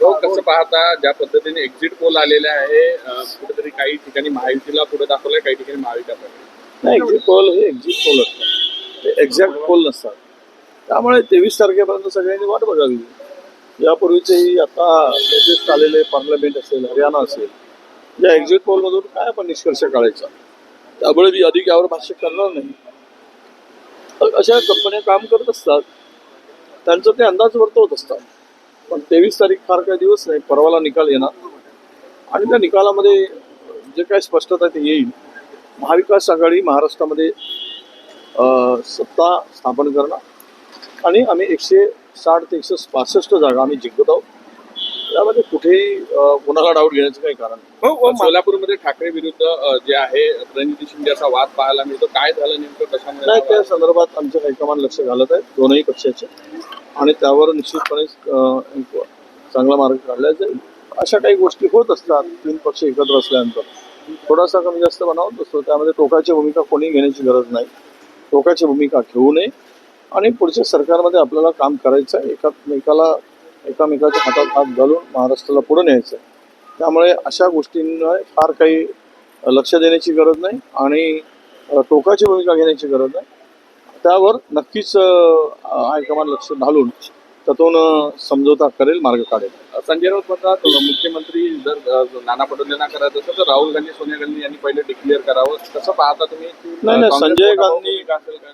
हो कसं पाहता ज्या पद्धतीने एक्झिट पोल आलेले आहे कुठेतरी काही ठिकाणी महायुतीला पुढे दाखवलंय काही ठिकाणी महाविकास नाही एक्झिट पोल हे एक्झिट पोल असतात ते एक्झॅक्ट पोल नसतात. त्यामुळे तेवीस तारखेपर्यंत सगळ्यांनी वाट बघावी. यापूर्वीचेही आता लेटेस्ट आलेले पार्लमेंट असेल हरियाणा असेल या एक्झिट पोलमधून काय आपण निष्कर्ष काढायचा? त्यामुळे मी अधिक यावर भाष्य करणार नाही. अशा कंपन्या काम करत असतात त्यांचं ते अंदाज वर्तवत असतात. पण तेवीस तारीख फार काही दिवस नाही परवाला निकाल येणार. आणि त्या निकालामध्ये जे काही स्पष्टता ते येईल. महाविकास आघाडी महाराष्ट्रामध्ये सत्ता स्थापन करणं आणि आम्ही एकशे साठ ते एकशे पासष्ट जागा आम्ही जिंकत आहोत. त्यामध्ये कुठेही कोणाला डाऊट घेण्याचं काही कारण नाही. हो सोलापूरमध्ये ठाकरे विरुद्ध जे आहे प्रणिती शिंदे असा वाद पाहायला मिळतो. काय झालं नेमकं? कशामुळे नाही हा त्या? संदर्भात आमचे हायकमांड लक्ष घालत आहे. दोनही पक्षाचे. आणि त्यावर निश्चितपणे चांगला मार्ग काढला जाईल. अशा काही गोष्टी होत असतात तीन पक्ष एकत्र असल्यानंतर. थोडासा कमी जास्त बनावत असतो त्यामध्ये टोकाची भूमिका कोणी घेण्याची गरज नाही. टोकाची भूमिका घेऊ नये. आणि पुढच्या सरकारमध्ये आपल्याला काम करायचं आहे. एकामेकाला एकामेकाच्या हातात हात घालून महाराष्ट्राला पुढे न्यायचं आहे. त्यामुळे अशा गोष्टींना फार काही लक्ष देण्याची गरज नाही आणि टोकाची भूमिका घेण्याची गरज नाही. त्यावर नक्कीच हायकमांड लक्ष घालून त्यातून समझोता करेल मार्ग काढेल. संजय राऊत म्हणतात मुख्यमंत्री जर नाना पटोलेंना करायचं असेल तर राहुल गांधी सोनिया गांधी यांनी पहिले डिक्लेअर करावं. कसं पाहता तुम्ही? नाही, काँग्रेस संजय गांधी?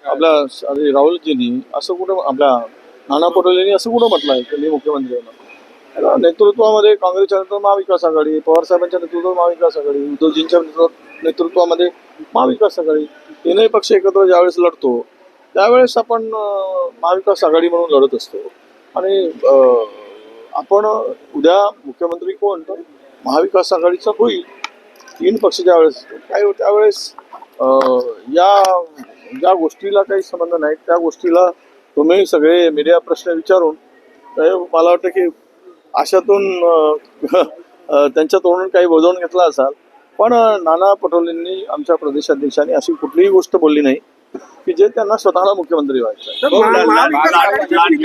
आपल्या राहुलजींनी असं कुठं आपल्या नाना पटोलेंनी असं कुठं म्हटलं आहे की मी मुख्यमंत्री नेतृत्वामध्ये काँग्रेसच्या नंतर महाविकास आघाडी पवार साहेबांच्या नेतृत्वात महाविकास आघाडी उद्धवजींच्या नेतृत्व- नेतृत्वामध्ये महाविकास आघाडी. तीनही पक्ष एकत्र ज्यावेळेस लढतो त्यावेळेस आपण महाविकास आघाडी म्हणून लढत असतो. आणि आपण उद्या मुख्यमंत्री कोण? तर महाविकास आघाडीचा होईल. तीन पक्ष ज्यावेळेस काय हो- त्यावेळेस या ज्या गोष्टीला काही संबंध नाही त्या गोष्टीला तुम्ही सगळे मीडिया प्रश्न विचारून मला वाटतं की अशातून त्यांच्या तोंडून काही बजावून घेतला असाल. पण नाना पटोलेंनी आमच्या प्रदेशाध्यक्षांनी अशी कुठलीही गोष्ट बोलली नाही. की जे त्यांना स्वतःला मुख्यमंत्री व्हायचं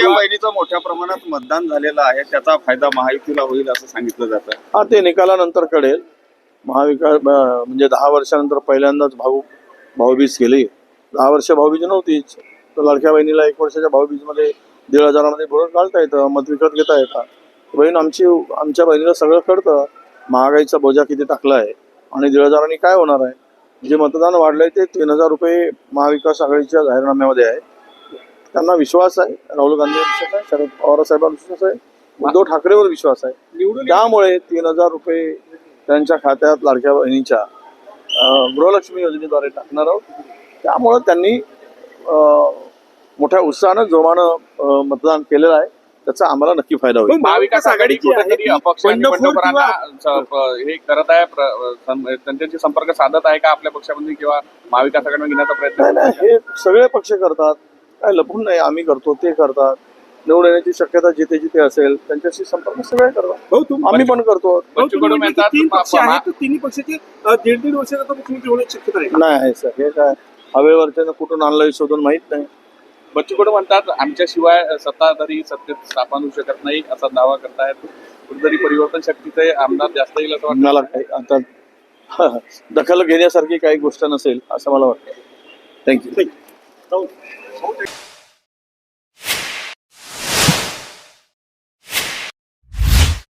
बहिणीचं मोठ्या प्रमाणात मतदान झालेलं आहे. त्याचा फायदा महायुतीला होईल असं सांगितलं जातं. हा ते निकालानंतर कळेल. महाविकास म्हणजे दहा वर्षानंतर पहिल्यांदाच भाऊ भाऊबीज केली. दहा वर्ष भाऊबीज नव्हतीच तर लाडक्या बहिणीला एक वर्षाच्या भाऊबीजमध्ये दीड हजारामध्ये बोरं घालता येतं मत विकत घेता येतात बहीण आमची आमच्या बहिणीला सगळं कळतं. महागाईचा बोजा किती टाकला आहे आणि दीड हजारांनी काय होणार आहे? जे मतदान वाढलंय ते तीन हजार रुपये महाविकास आघाडीच्या जाहीरनाम्यामध्ये आहे. त्यांना विश्वास आहे. राहुल गांधी विश्वास आहे शरद पवार साहेबांवर विश्वास आहे उद्धव ठाकरेवर विश्वास आहे. निवडून त्यामुळे तीन हजार रुपये त्यांच्या खात्यात लाडक्या बहिणीच्या गृहलक्ष्मी योजनेद्वारे टाकणार आहोत. त्यामुळं त्यांनी मोठ्या उत्साहानं जोमानं मतदान केलेलं आहे. त्याचा आम्हाला नक्की फायदा होईल. महाविकास आघाडी हे करत आहे त्यांच्याशी संपर्क साधत आहे का आपल्या पक्षामध्ये किंवा महाविकास आघाडीमध्ये घेण्याचा प्रयत्न हे सगळे पक्ष करतात. काय लपून नाही आम्ही करतो ते करतात. निवडून येण्याची शक्यता जिथे जिथे असेल त्यांच्याशी संपर्क सगळे करतात. आम्ही पण करतो. तिन्ही पक्षाचे दीड दीड वर्षाचा मुख्यमंत्री होण्याची शक्यता आहे नाही आहे सर हे काय? हवेवरच्यानं कुठून आणलं शोधून माहीत नाही. बच्चू कडू म्हणतात आमच्याशिवाय सत्ताधारी सत्तेत स्थापन होऊ शकत नाही असा दावा करतायत. कुठेतरी परिवर्तन शक्तीचे आमदार जास्त येईल असं मला काही आता दखल घेण्यासारखी काही गोष्ट नसेल असं मला वाटतं. थँक्यू भाऊ,